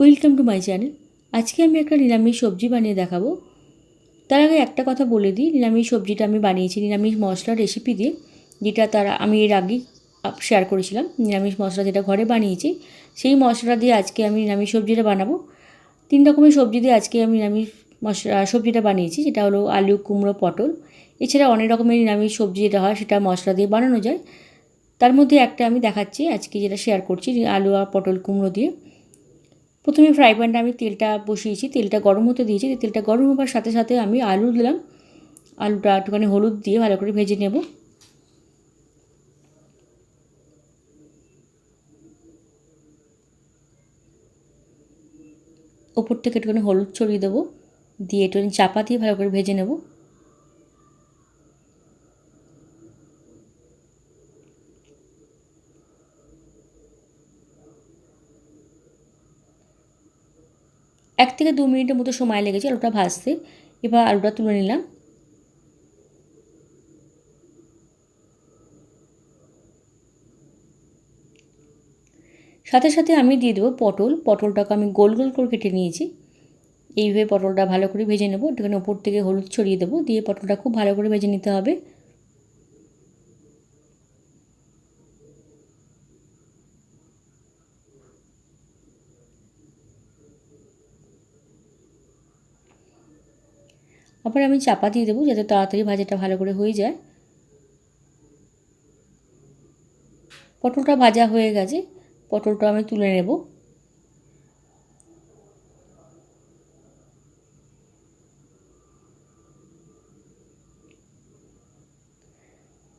Welcome to my channel আজকে আমি একটা নিরামিষ সবজি বানিয়ে দেখাবো। তার আগে একটা কথা বলে দিই, নিরামিষ সবজিটা আমি বানিয়েছি, নিরামিষ মশলা রেসিপি দিয়ে, যেটা তারা আমি এর আগেই শেয়ার করেছিলাম, নিরামিষ মশলা যেটা ঘরে বানিয়েছি, সেই মশলা দিয়ে আজকে আমি নিরামিষ সবজিটা বানাবো। তিন রকমের সবজি দিয়ে আজকে আমি নিরামিষ মশলা সবজিটা বানিয়েছি যেটা হলো আলু, কুমড়ো, পটল। এছাড়া অনেক রকমের নিরামিষ সবজি যেটা হয়, সেটা মশলা দিয়ে বানানো যায়। তার মধ্যে একটা আমি দেখাচ্ছি, আজকে যেটা শেয়ার করছি, আলু আর পটল, কুমড়ো দিয়ে। প্রথমে ফ্রাই প্যানটা আমি তেলটা বসিয়েছি, তেলটা গরম হতে দিয়েছি তেলটা গরম হওয়ার সাথে সাথে আমি আলু দিলাম। আলুটা একটুখানি হলুদ দিয়ে ভালো করে ভেজে নেব। ওপর থেকে একটুখানি হলুদ ছড়িয়ে দেবো, দিয়ে একটুখানি চাপা দিয়ে ভালো করে ভেজে নেব। এক থেকে দু মিনিটের মতো সময় লেগেছে আলুটা ভাজতে। এবার আলুটা তুলে নিলাম। সাথে সাথে আমি দিয়ে দেবো পটল। পটলটাকে আমি গোল গোল করে কেটে নিয়েছি। এইভাবে পটলটা ভালো করে ভেজে নেব। একটুখানি ওপর থেকে হলুদ ছড়িয়ে দেবো। দিয়ে পটলটা খুব ভালো করে ভেজে নিতে হবে। আবার আমি চাপা দিয়ে দেবো যাতে তাড়াতাড়ি ভাজাটা ভালো করে হয়ে যায়। পটলটা ভাজা হয়ে গেছে, পটলটা আমি তুলে নেব।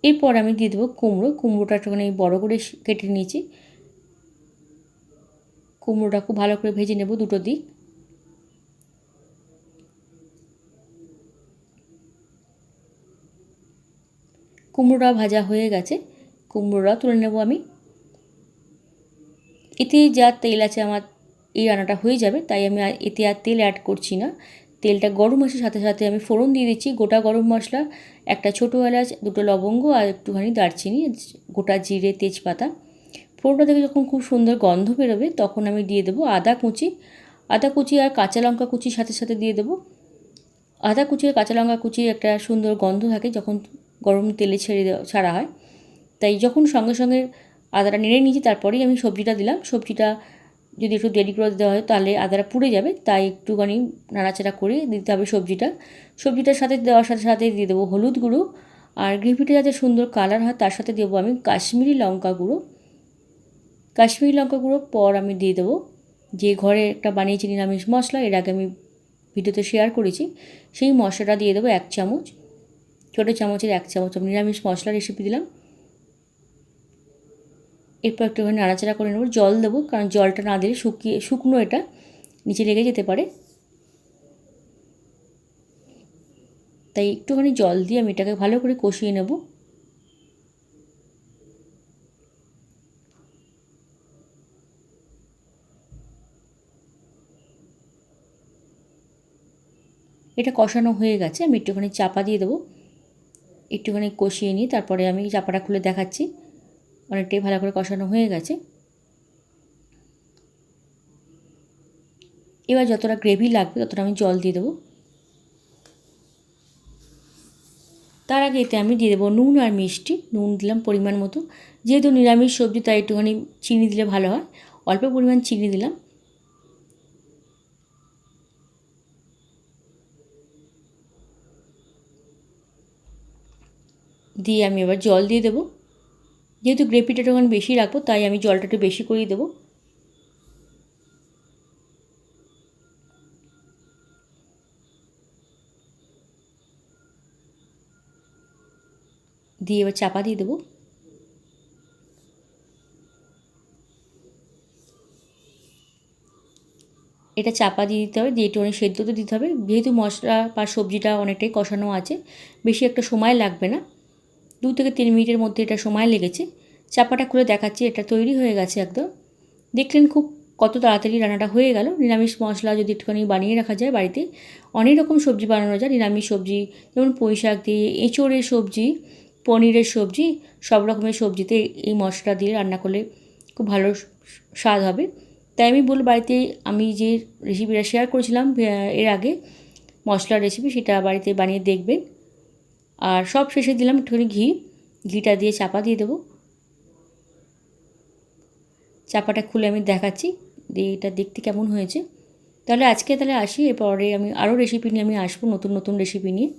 এরপর আমি দিয়ে দেবো কুমড়ো, কুমড়োটা একটুখানি বড়ো করে কেটে নিয়েছি। কুমড়োটা খুব ভালো করে ভেজে নেব দুটো দিক। কুমড়োটা ভাজা হয়ে গেছে, কুমড়োটা তুলে নেব আমি। এতে যা তেল আছে আমার, এই রান্নাটা হয়ে যাবে, তাই আমি এতে আর তেল অ্যাড করছি না। তেলটা গরম আসার সাথে সাথে আমি ফোড়ন দিয়ে দিচ্ছি, গোটা গরম মশলা, একটা ছোটো এলাচ, দুটো লবঙ্গ আর একটুখানি দারচিনি, গোটা জিরে, তেজপাতা। ফোড়নটা থেকে যখন খুব সুন্দর গন্ধ বেরোবে, তখন আমি দিয়ে দেবো আদা কুচি। আদা কুচি আর কাঁচা লঙ্কা কুচির সাথে সাথে দিয়ে দেবো। আদা কুচি আর কাঁচা লঙ্কা কুচির একটা সুন্দর গন্ধ থাকে, যখন গরম তেলে ছেড়ে দেওয়া ছাড়া হয়। তাই যখন সঙ্গে সঙ্গে আদাটা নেড়ে নিয়েছি, তারপরেই আমি সবজিটা দিলাম। সবজিটা যদি একটু দেরি করে দেওয়া হয়, তাহলে আদাটা পুড়ে যাবে। তাই একটুখানি নাড়াচাড়া করে দিতে হবে সবজিটা। সবজিটার সাথে দেওয়ার সাথে সাথে দিয়ে দেবো হলুদ গুঁড়ো। আর গ্রেভিটা যাতে সুন্দর কালার হয়, তার সাথে দেবো আমি কাশ্মীরি লঙ্কা গুঁড়ো। কাশ্মীরি লঙ্কা গুঁড়ো পর আমি দিয়ে দেবো যে ঘরে একটা বানিয়েছি নিরামিষ মশলা, এর আগে আমি ভিডিওতে শেয়ার করেছি, সেই মশলাটা দিয়ে দেবো এক চামচ। ছোটো চামচের এক চামচ নিরামিষ মশলা রেসিপি দিলাম। এরপর একটুখানি নাড়াচাড়া করে নেব, জল দেবো, কারণ জলটা না দিলে শুকিয়ে, শুকনো এটা নিচে লেগে যেতে পারে। তাই একটুখানি জল দিয়ে আমি এটাকে ভালো করে কষিয়ে নেব। এটা কষানো হয়ে গেছে, আমি একটুখানি চাপা দিয়ে দেবো। একটুখানি কষিয়ে নিই, তারপরে আমি চাপাটা খুলে দেখাচ্ছি। অনেকটাই ভালো করে কষানো হয়ে গেছে। এবার যতটা গ্রেভি লাগবে, ততটা আমি জল দিয়ে দেবো। তার আগে এতে আমি দিয়ে দেবো নুন আর মিষ্টি। নুন দিলাম পরিমাণ মতো। যেহেতু নিরামিষ সবজি, তাই একটুখানি চিনি দিলে ভালো হয়। অল্প পরিমাণ চিনি দিলাম। দিয়ে আমি এবার জল দিয়ে দেবো। যেহেতু গ্রেভিটা যখন বেশি রাখব, তাই আমি জলটা একটু বেশি করেই দেবো। দিয়ে এবার চাপা দিয়ে দেবো। এটা চাপা দিয়ে দিতে হবে দিয়ে একটু অনেক সেদ্ধ তো দিতে হবে। যেহেতু মশলা বা সবজিটা অনেকটাই কষানো আছে, বেশি একটা সময় লাগবে না। দু থেকে তিন মিনিটের মধ্যে এটা সময় লেগেছে। চাপাটা খুলে দেখাচ্ছি, এটা তৈরি হয়ে গেছে একদম। দেখলেন খুব কত তাড়াতাড়ি রান্নাটা হয়ে গেল। নিরামিষ মশলা যদি একটুখানি বানিয়ে রাখা যায় বাড়িতে, অনেক রকম সবজি বানানো যায়। নিরামিষ সবজি, যেমন পুঁই শাক দিয়ে, এঁচোড়ের সবজি, পনিরের সবজি, সব রকমের সবজিতে এই মশলা দিয়ে রান্না করলে খুব ভালো স্বাদ হবে। তাই আমি বল বাড়িতে আমি যে রেসিপিটা শেয়ার করেছিলাম এর আগে মশলার রেসিপি সেটা বাড়িতে বানিয়ে দেখবেন। আর সব শেষে দিলাম একটুখানি ঘি। ঘিটা দিয়ে চাপা দিয়ে দেবো। চাপাটা খুলে আমি দেখাচ্ছি, দিয়ে এটা দেখতে কেমন হয়েছে। তাহলে আজকে তাহলে আসি, এরপরে আমি আরও রেসিপি নিয়ে আমি আসব, নতুন নতুন রেসিপি নিয়ে।